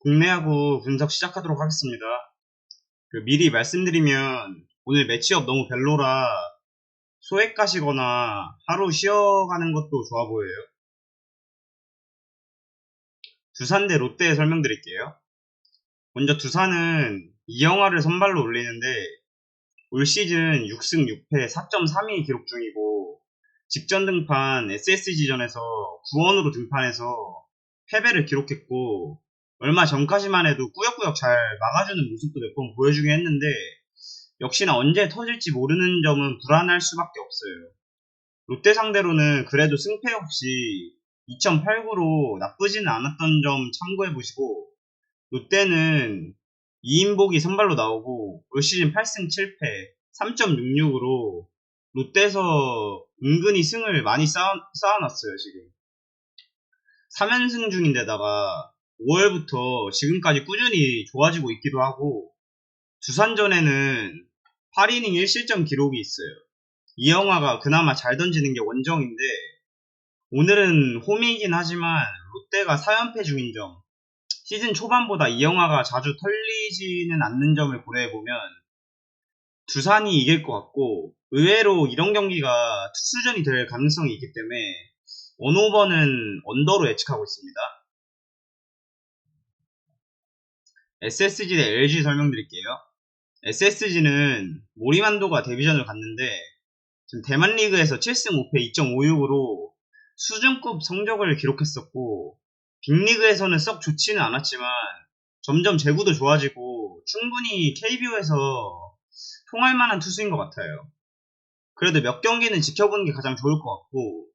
국내 야구 분석 시작하도록 하겠습니다. 그 미리 말씀드리면 오늘 매치업 너무 별로라 소액 가시거나 하루 쉬어가는 것도 좋아 보여요. 두산 대 롯데 설명드릴게요. 먼저 두산은 이영화를 선발로 올리는데 올 시즌 6승 6패 4.32 기록 중이고 직전 등판 SSG전에서 9원으로 등판해서 패배를 기록했고 얼마 전까지만 해도 꾸역꾸역 잘 막아주는 모습도 몇 번 보여주긴 했는데 역시나 언제 터질지 모르는 점은 불안할 수밖에 없어요. 롯데 상대로는 그래도 승패 없이 2008구로 나쁘지는 않았던 점 참고해 보시고 롯데는 2인복이 선발로 나오고 올 시즌 8승 7패 3.66으로 롯데에서 은근히 승을 많이 쌓아, 쌓아놨어요 지금 3연승 중인데다가 5월부터 지금까지 꾸준히 좋아지고 있기도 하고 두산전에는 8이닝 1실점 기록이 있어요. 이 영화가 그나마 잘 던지는 게 원정인데 오늘은 홈이긴 하지만 롯데가 4연패 중인 점 시즌 초반보다 이 영화가 자주 털리지는 않는 점을 고려해보면 두산이 이길 것 같고 의외로 이런 경기가 투수전이 될 가능성이 있기 때문에 원오버는 언더로 예측하고 있습니다. SSG 대 LG 설명드릴게요. SSG는 모리만도가 데뷔전을 갔는데 지금 대만 리그에서 7승 5패 2.56으로 수준급 성적을 기록했었고 빅리그에서는 썩 좋지는 않았지만 점점 제구도 좋아지고 충분히 KBO에서 통할 만한 투수인 것 같아요. 그래도 몇 경기는 지켜보는 게 가장 좋을 것 같고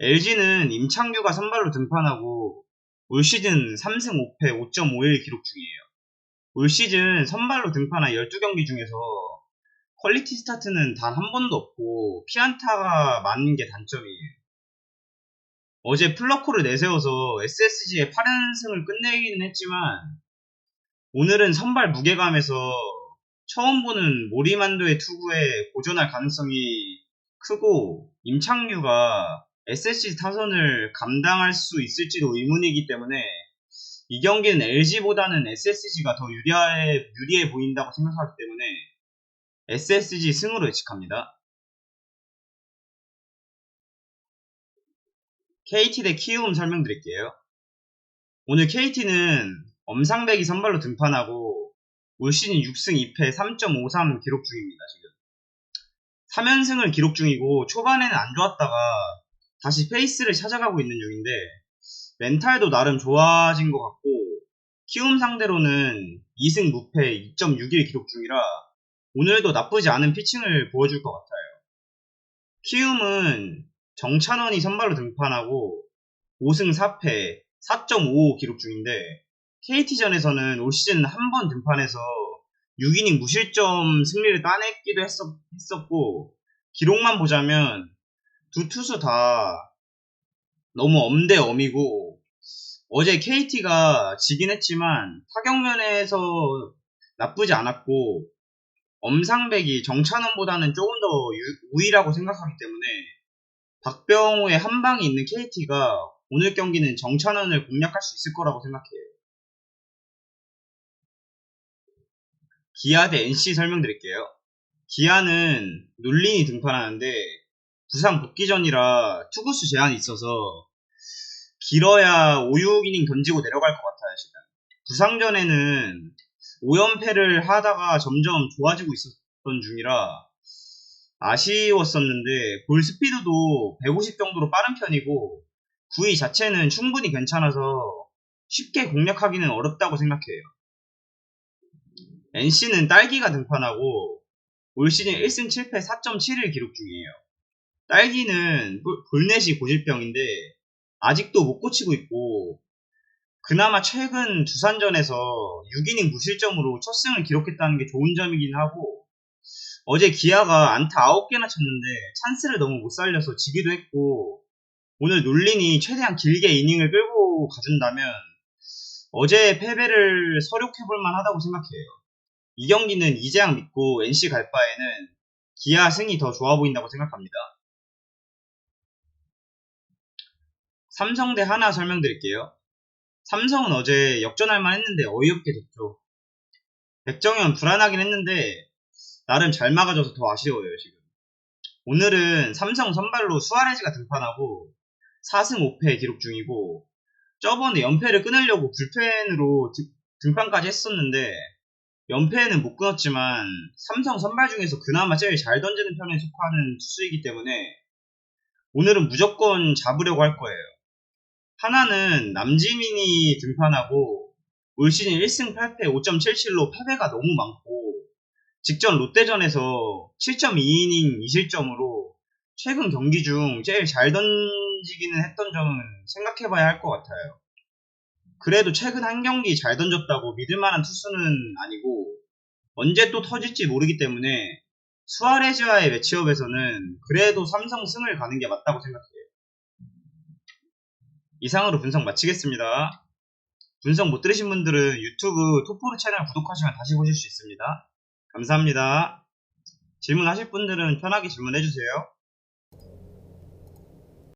LG는 임창규가 선발로 등판하고 올 시즌 3승 5패 5.51 기록 중이에요. 올 시즌 선발로 등판한 12경기 중에서 퀄리티 스타트는 단 한 번도 없고 피안타가 많은 게 단점이에요. 어제 플러코를 내세워서 SSG의 8연승을 끝내기는 했지만 오늘은 선발 무게감에서 처음 보는 모리만도의 투구에 고전할 가능성이 크고 임창규가 SSG 타선을 감당할 수 있을지도 의문이기 때문에 이 경기는 LG보다는 SSG가 더 유리해, 유리해 보인다고 생각하기 때문에 SSG 승으로 예측합니다. KT 대 키움 설명드릴게요. 오늘 KT는 엄상백이 선발로 등판하고 올 시즌 6승 2패 3.53 기록 중입니다, 지금. 3연승을 기록 중이고 초반에는 안 좋았다가 다시 페이스를 찾아가고 있는 중인데 멘탈도 나름 좋아진 것 같고 키움 상대로는 2승 무패 2.61 기록 중이라 오늘도 나쁘지 않은 피칭을 보여줄 것 같아요. 키움은 정찬원이 선발로 등판하고 5승 4패 4.55 기록 중인데 KT전에서는 올 시즌 한 번 등판해서 6이닝 무실점 승리를 따냈기도 했었, 했었고 기록만 보자면 두 투수 다 너무 엄대엄이고 어제 KT가 지긴 했지만 타격면에서 나쁘지 않았고 엄상백이 정찬원보다는 조금 더 우위라고 생각하기 때문에 박병호의 한 방이 있는 KT가 오늘 경기는 정찬원을 공략할 수 있을 거라고 생각해요. 기아 대 NC 설명드릴게요. 기아는 눌린이 등판하는데 부상 복귀 전이라 투구수 제한이 있어서 길어야 5, 6이닝 던지고 내려갈 것 같아요, 지금. 부상 전에는 5연패를 하다가 점점 좋아지고 있었던 중이라 아쉬웠었는데 볼 스피드도 150 정도로 빠른 편이고 구위 자체는 충분히 괜찮아서 쉽게 공략하기는 어렵다고 생각해요. NC는 딸기가 등판하고 올 시즌 1승 7패 4.71 기록 중이에요. 딸기는 볼넷이 고질병인데 아직도 못 고치고 있고 그나마 최근 두산전에서 6이닝 무실점으로 첫 승을 기록했다는 게 좋은 점이긴 하고 어제 기아가 안타 9개나 쳤는데 찬스를 너무 못 살려서 지기도 했고 오늘 놀린이 최대한 길게 이닝을 끌고 가준다면 어제의 패배를 서력해볼 만하다고 생각해요. 이 경기는 이재양 믿고 NC 갈 바에는 기아 승이 더 좋아 보인다고 생각합니다. 삼성 대 하나 설명드릴게요. 삼성은 어제 역전할 만 했는데 어이없게 졌죠. 백정현 불안하긴 했는데 나름 잘 막아줘서 더 아쉬워요 지금. 오늘은 삼성 선발로 수아레즈가 등판하고 4승 5패 기록 중이고 저번에 연패를 끊으려고 불펜으로 등- 등판까지 했었는데 연패는 못 끊었지만 삼성 선발 중에서 그나마 제일 잘 던지는 편에 속하는 투수이기 때문에 오늘은 무조건 잡으려고 할 거예요. 하나는 남지민이 등판하고 올 시즌 1승 8패 5.77로 패배가 너무 많고 직전 롯데전에서 7.2이닝 2실점으로 최근 경기 중 제일 잘 던지기는 했던 점은 생각해봐야 할 것 같아요. 그래도 최근 한 경기 잘 던졌다고 믿을 만한 투수는 아니고 언제 또 터질지 모르기 때문에 수아레즈와의 매치업에서는 그래도 삼성 승을 가는 게 맞다고 생각해요. 이상으로 분석 마치겠습니다. 분석 못 들으신 분들은 유튜브 토포르 채널 구독하시면 다시 보실 수 있습니다. 감사합니다. 질문하실 분들은 편하게 질문해주세요.